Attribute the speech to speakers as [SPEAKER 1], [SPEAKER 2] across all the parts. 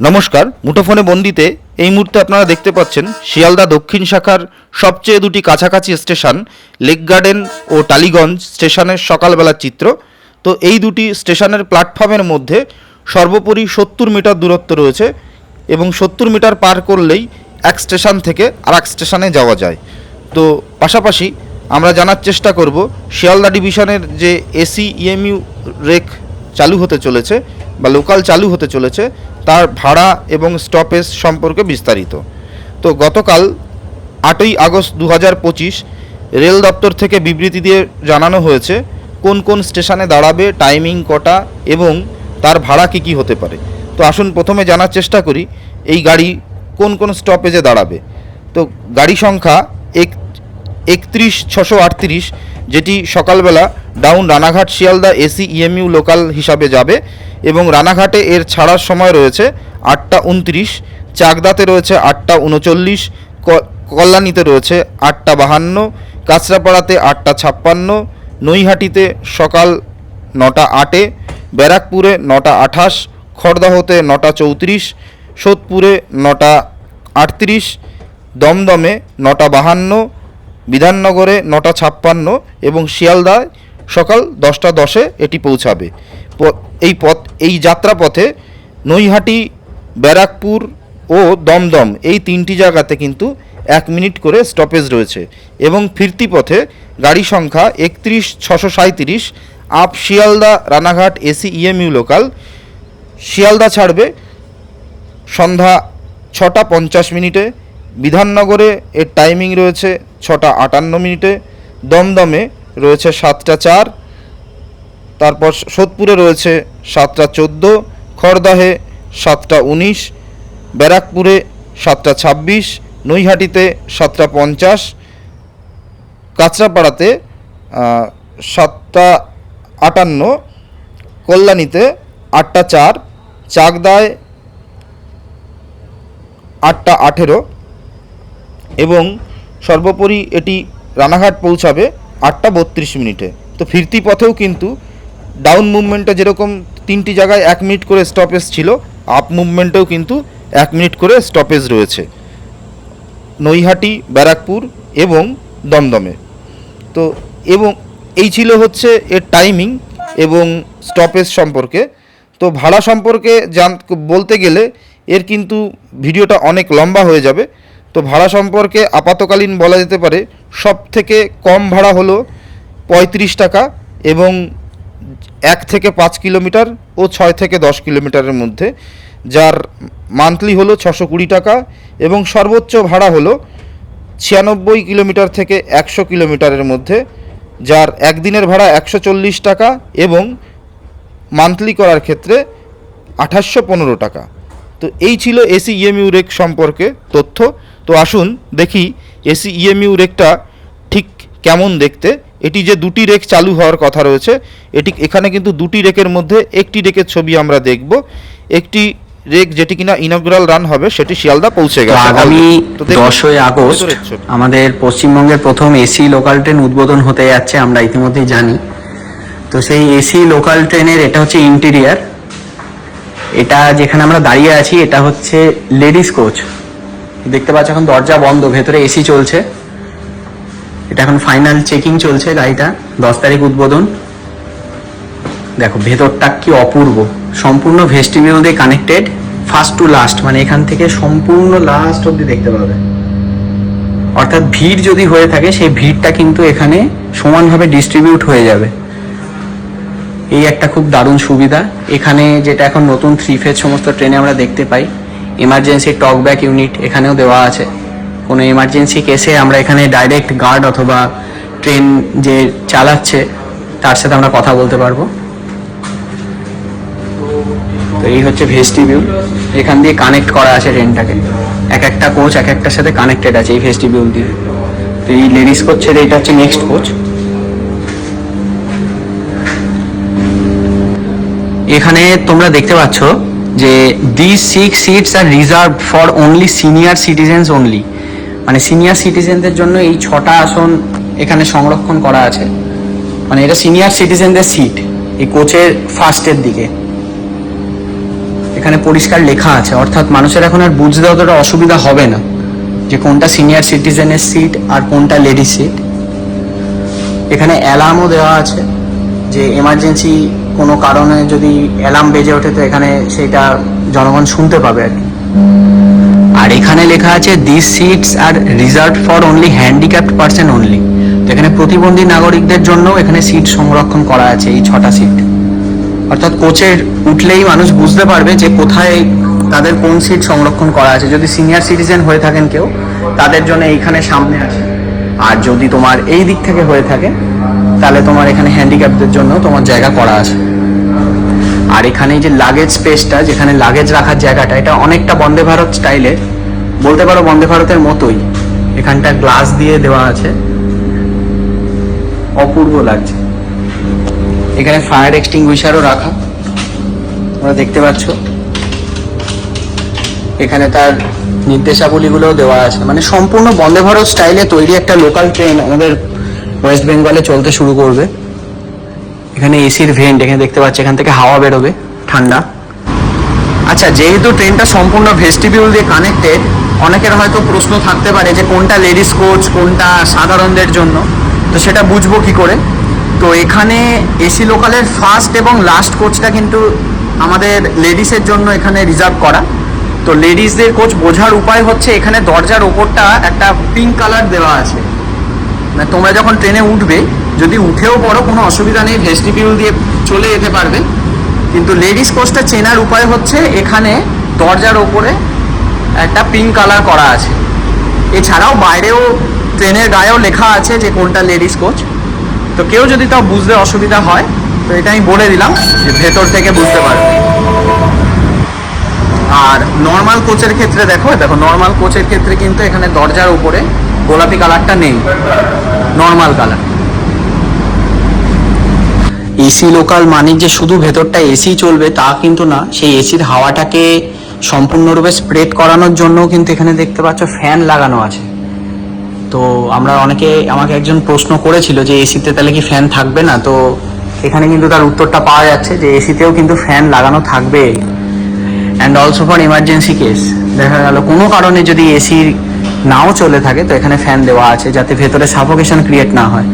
[SPEAKER 1] নমস্কার, মুঠোফোনে বন্দিতে এই মুহূর্তে আপনারা দেখতে পাচ্ছেন শিয়ালদা দক্ষিণ শাখার সবচেয়ে দুটি কাছাকাছি স্টেশন, লেক গার্ডেন ও টালিগঞ্জ স্টেশনের সকালবেলার চিত্র। তো এই দুটি স্টেশনের প্ল্যাটফর্মের মধ্যে সর্বোপরি সত্তর মিটার দূরত্ব রয়েছে এবং সত্তর মিটার পার করলেই এক স্টেশন থেকে আর এক স্টেশনে যাওয়া যায়। তো পাশাপাশি আমরা জানার চেষ্টা করব, শিয়ালদা ডিভিশনের যে এসি ইএমইউ রেক চালু হতে চলেছে বা লোকাল চালু হতে চলেছে তার ভাড়া এবং স্টপেজ সম্পর্কে বিস্তারিত। তো গতকাল আটই আগস্ট দু হাজার পঁচিশ রেল দপ্তর থেকে বিবৃতি দিয়ে জানানো হয়েছে কোন কোন স্টেশনে দাঁড়াবে, টাইমিং কটা এবং তার ভাড়া কী কী হতে পারে। তো আসুন প্রথমে জানার চেষ্টা করি, এই গাড়ি কোন কোন স্টপেজে দাঁড়াবে। তো গাড়ি সংখ্যা এক, একত্রিশ, ছশো আটত্রিশ যেটি সকালবেলা down Ranaghat, Sealdah, AC EMU local হিসাবে যাবে এবং রানাঘাটে এর ছাড়ার সময় রয়েছে আটটা উনত্রিশ, চাকদাতে রয়েছে আটটা উনচল্লিশ কল্যাণীতে রয়েছে আটটা বাহান্ন, কাঁচরাপাড়াতে আটটা ছাপ্পান্ন, নৈহাটিতে সকাল নটা আটে, ব্যারাকপুরে নটা আঠাশ, খড়দহতে নটা চৌত্রিশ, সোদপুরে নটা আটত্রিশ, দমদমে নটা বাহান্ন বিধাননগরে নটা ছাপ্পান্ন এবং শিয়ালদায় সকাল দশটা দশে এটি পৌঁছাবে। এই পথ, এই যাত্রাপথে নৈহাটি, ব্যারাকপুর ও দমদম এই তিনটি জায়গাতে কিন্তু এক মিনিট করে স্টপেজ রয়েছে এবং ফিরতি পথে গাড়ি সংখ্যা একত্রিশ, ছশো সাঁত্রিশ up Sealdah, Ranaghat, AC, EMU local Sealdah ছাড়বে সন্ধ্যা ছটা পঞ্চাশ মিনিটে বিধাননগরে এর টাইমিং রয়েছে ছটা আটান্ন মিনিটে, দমদমে রয়েছে সাতটা চার, তারপর সোদপুরে রয়েছে সাতটা চোদ্দ, খড়দহে সাতটা উনিশ, ব্যারাকপুরে সাতটা ছাব্বিশ, নৈহাটিতে সাতটা পঞ্চাশ, কাঁচরাপাড়াতে সাতটা আটান্ন, কল্যাণীতে আটটা চার, চাকদায় আটটা আঠেরো এবং সর্বোপরি এটি রানাঘাট পৌঁছাবে আটটা বত্রিশ মিনিটে। তো ফিরতি পথেও কিন্তু ডাউন মুভমেন্টে যেরকম তিনটি জায়গায় এক মিনিট করে স্টপেজ ছিল আপ মুভমেন্টেও কিন্তু এক মিনিট করে স্টপেজ রয়েছে। নৈহাটি, ব্যারাকপুর এবং দমদমে। তো এবং এই ছিল হচ্ছে এর টাইমিং এবং স্টপেজ সম্পর্কে। তো ভাড়া সম্পর্কে জান, বলতে গেলে এর কিন্তু ভিডিওটা অনেক লম্বা হয়ে যাবে। তো ভাড়া সম্পর্কে আপাতকালীন বলা যেতে পারে সব থেকে কম ভাড়া হলো পঁয়ত্রিশ টাকা এবং এক থেকে পাঁচ কিলোমিটার ও ছয় থেকে দশ কিলোমিটারের মধ্যে, যার মান্থলি হলো ছশো কুড়ি টাকা এবং সর্বোচ্চ ভাড়া হলো ছিয়ানব্বই কিলোমিটার থেকে একশো কিলোমিটারের মধ্যে, যার একদিনের ভাড়া একশো চল্লিশ টাকা এবং মান্থলি করার ক্ষেত্রে আঠাশশো পনেরো টাকা। তো এই ছিল এসি ইএমইউ রেক সম্পর্কে তথ্য। তো আসুন দেখি এসি ইএমইউ রেকটা ঠিক কেমন দেখতে। এটি যে দুটি রেক চালু হওয়ার কথা রয়েছে এটি এখানে কিন্তু দুটি রেকের মধ্যে একটি রেকের ছবি আমরা দেখব। একটি রেক যেটি কিনা ইনগ্রাল রান হবে সেটি শিয়ালদা পৌঁছে গেছে।
[SPEAKER 2] আগামী দশই আগস্ট আমাদের পশ্চিমবঙ্গের প্রথম এসি লোকাল ট্রেন উদ্বোধন হতে যাচ্ছে আমরা ইতিমধ্যেই জানি। তো সেই এসি লোকাল ট্রেনের এটা হচ্ছে ইন্টেরিয়ার এটা যেখানে আমরা দাঁড়িয়ে আছি এটা হচ্ছে লেডিস কোচ দেখতে পাচ্ছ এখন দরজা বন্ধ, ভেতরে এসি চলছে। এটা এখন ফাইনাল চেকিং চলছে গাড়িটা, দশ তারিখ উদ্বোধন। দেখো, ভেতরটা কি অপূর্ব। সম্পূর্ণ ভেস্টিবিউল দিয়ে কানেক্টেড ফার্স্ট টু লাস্ট মানে এখান থেকে সম্পূর্ণ লাস্ট অব্দি দেখতে পাবে। অর্থাৎ ভিড় যদি হয়ে থাকে, সেই ভিড়টা কিন্তু এখানে সমানভাবে ডিস্ট্রিবিউট হয়ে যাবে। এই একটা খুব দারুণ সুবিধা। এখানে যেটা এখন নতুন থ্রি ফেজ সমস্ত ট্রেনে আমরা দেখতে পাই। এমার্জেন্সি টক ব্যাক ইউনিট এখানেও দেওয়া আছে। কোনো এমার্জেন্সি কেসে আমরা এখানে ডাইরেক্ট গার্ড অথবা ট্রেন যে চালাচ্ছে, তার সাথে আমরা কথা বলতে পারব। তো এই হচ্ছে ভেস্টিবিউল এখান দিয়ে কানেক্ট করা আছে ট্রেনটাকে এক একটা কোচ এক একটার সাথে কানেক্টেড আছে এই ভেস্টিবিউল দিয়ে। তো এই লেডিস কোচ ছেড়ে এটা হচ্ছে নেক্সট কোচ এখানে তোমরা দেখতে পাচ্ছ যে the six seats are reserve for only senior citizens only মানে সিনিয়র সিটিজেনদের জন্য এই ছটা আসন এখানে সংরক্ষণ করা আছে। মানে এটা সিনিয়র সিটিজেনদের সিট এই কোচের ফার্স্টের দিকে। এখানে পরিষ্কার লেখা আছে, অর্থাৎ মানুষের এখন আর বুঝতে অতটা অসুবিধা হবে না যে কোনটা সিনিয়র সিটিজেনের সিট আর কোনটা লেডিস সিট এখানে অ্যালার্মও দেওয়া আছে যে এমার্জেন্সি কোনো কারণে যদি অ্যালার্ম বেজে ওঠে, তো এখানে সেটা জনগণ শুনতে পাবে আর কি। আর এখানে লেখা আছে this seats are reserve for only handicapped person only তো এখানে প্রতিবন্ধী নাগরিকদের জন্য এখানে সিট সংরক্ষণ করা আছে, এই ছটা সিট অর্থাৎ কোচের উঠলেই মানুষ বুঝতে পারবে যে কোথায় তাদের কোন সিট সংরক্ষণ করা আছে। যদি সিনিয়র সিটিজেন হয়ে থাকেন কেউ, তাদের জন্য এইখানে সামনে আছে। আর যদি তোমার এই দিক থেকে হয়ে থাকে তাহলে তোমার এখানে হ্যান্ডিক্যাপদের জন্য তোমার জায়গা করা আছে। আর এখানে যে লাগেজ স্পেসটা যেখানে লাগেজ রাখার জায়গাটা, এটা অনেকটা বন্দে ভারত স্টাইলের বলতে পারো বন্দে ভারতের মতোই। এখানটা গ্লাস দিয়ে দেওয়া আছে। অপূর্ব লাগছে। এখানে ফায়ার এক্সটিংগুইশারও রাখা। তোমরা দেখতে পাচ্ছ। এখানে তার নির্দেশাবলীগুলোও দেওয়া আছে। মানে সম্পূর্ণ বন্দে ভারত স্টাইলে তৈরি একটা লোকাল ট্রেন আমাদের ওয়েস্ট বেঙ্গলে চলতে শুরু করবে। এখানে এসির ভেন্ট এখানে দেখতে পাচ্ছি, এখান থেকে হাওয়া বেরোবে, ঠান্ডা। আচ্ছা যেহেতু ট্রেনটা সম্পূর্ণ ভেস্টিবিউল দিয়ে কানেক্টেড অনেকের হয়তো প্রশ্ন থাকতে পারে যে কোনটা লেডিস কোচ কোনটা সাধারণদের জন্য। তো সেটা বুঝব কি করে? তো এখানে এসি লোকালের ফার্স্ট এবং লাস্ট কোচটা কিন্তু আমাদের লেডিসের জন্য এখানে রিজার্ভ করা। তো লেডিসদের কোচ বোঝার উপায় হচ্ছে এখানে দরজার ওপরটা একটা পিঙ্ক কালার দেওয়া আছে। মানে তোমরা যখন ট্রেনে উঠবে, যদি উঠেও পড়ো, কোনো অসুবিধা নেই ভেস্টিবিউল দিয়ে চলে যেতে পারবে। কিন্তু লেডিস কোচটা চেনার উপায় হচ্ছে, এখানে দরজার ওপরে একটা পিঙ্ক কালার করা আছে। এছাড়াও বাইরেও ট্রেনের গায়েও লেখা আছে যে কোনটা লেডিস কোচ। তো কেউ যদি তাও বুঝতে অসুবিধা হয়, তো এটা আমি বলে দিলাম যে ভেতর থেকে বুঝতে পারবে। আর নর্মাল কোচের ক্ষেত্রে দেখো দেখো নর্মাল কোচের ক্ষেত্রে কিন্তু এখানে দরজার উপরে গোলাপি কালারটা নেই। নর্মাল কালার এসি লোকাল মানে যে শুধু ভেতরটা এসি চলবে তা কিন্তু না, সেই এসির হাওয়াটাকে সম্পূর্ণরূপে স্প্রেড করানোর জন্য কিন্তু এখানে দেখতে পাচ্ছ ফ্যান লাগানো আছে। তো আমরা অনেকে, আমাকে একজন প্রশ্ন করেছিল যে এসিতে তাহলে কি ফ্যান থাকবে না? তো এখানে কিন্তু তার উত্তরটা পাওয়া যাচ্ছে যে এসিতেও কিন্তু ফ্যান লাগানো থাকবে। And also for emergency case দেখা গেল কোনো কারণে যদি এসি নাও চলে থাকে, তো এখানে ফ্যান দেওয়া আছে যাতে ভেতরে সাফোকেশন ক্রিয়েট না হয়।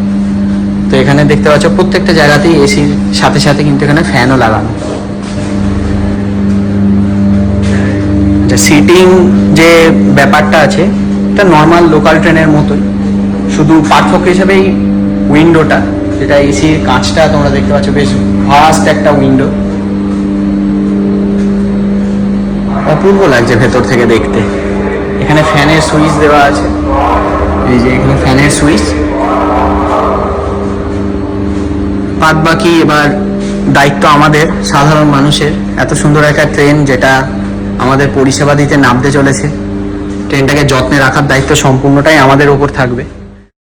[SPEAKER 2] তো এখানে দেখতে পাচ্ছ প্রত্যেকটা জায়গাতেই এসির সাথে সাথে কিন্তু এখানে ফ্যানও লাগানো। সিটিং যে ব্যাপারটা আছে, এটা নর্মাল লোকাল ট্রেনের মতোই। শুধু পার্থক্য হিসেবেই উইন্ডোটা যেটা এসির কাঁচটা তোমরা দেখতে পাচ্ছ, বেশ ফাস্ট একটা উইন্ডো অপূর্ব লাগছে ভেতর থেকে দেখতে। এখানে ফ্যানের সুইচ দেওয়া আছে। এই যে এখানে ফ্যানের সুইচ। বাদ বাকি এবার দায়িত্ব আমাদের, সাধারণ মানুষের। এত সুন্দর একটা ট্রেন যেটা আমাদের পরিষেবা দিতে নামতে চলেছে। ট্রেনটাকে যত্নে রাখার দায়িত্ব সম্পূর্ণটাই আমাদের উপর থাকবে।